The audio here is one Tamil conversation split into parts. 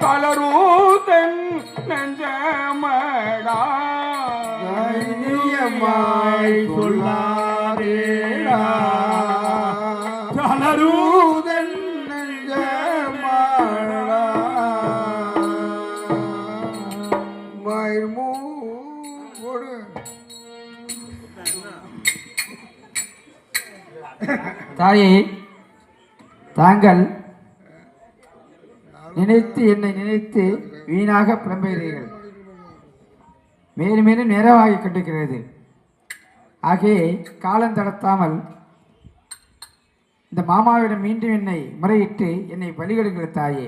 தளரூதன் நெஞ்சமடா. மாய் கொள்ளா தளரூதன் தாயே தாங்கள் நினைத்து என்னை நினைத்து வீணாக புலம்புகிறீர்கள். மேலும் மேலும் நேரமாகிக் கொண்டிருக்கிறது. ஆகவே காலம் தளர்த்தாமல் இந்த மாமாவிடம் மீண்டும் என்னை முறையிட்டு என்னை வழிகெடுங்கள் தாயே.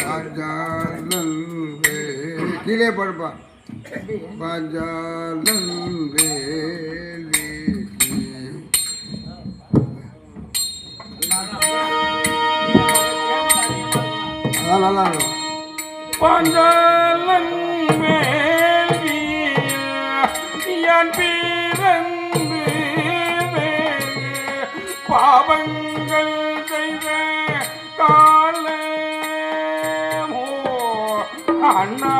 பாஞ்சாலன் கீழே படுப்பா. பாஞ்சாலன் வேலி நல்லா இருக்கும் பிறந்து வேறு பாவங்கள் செய்த காலமோ அண்ணா.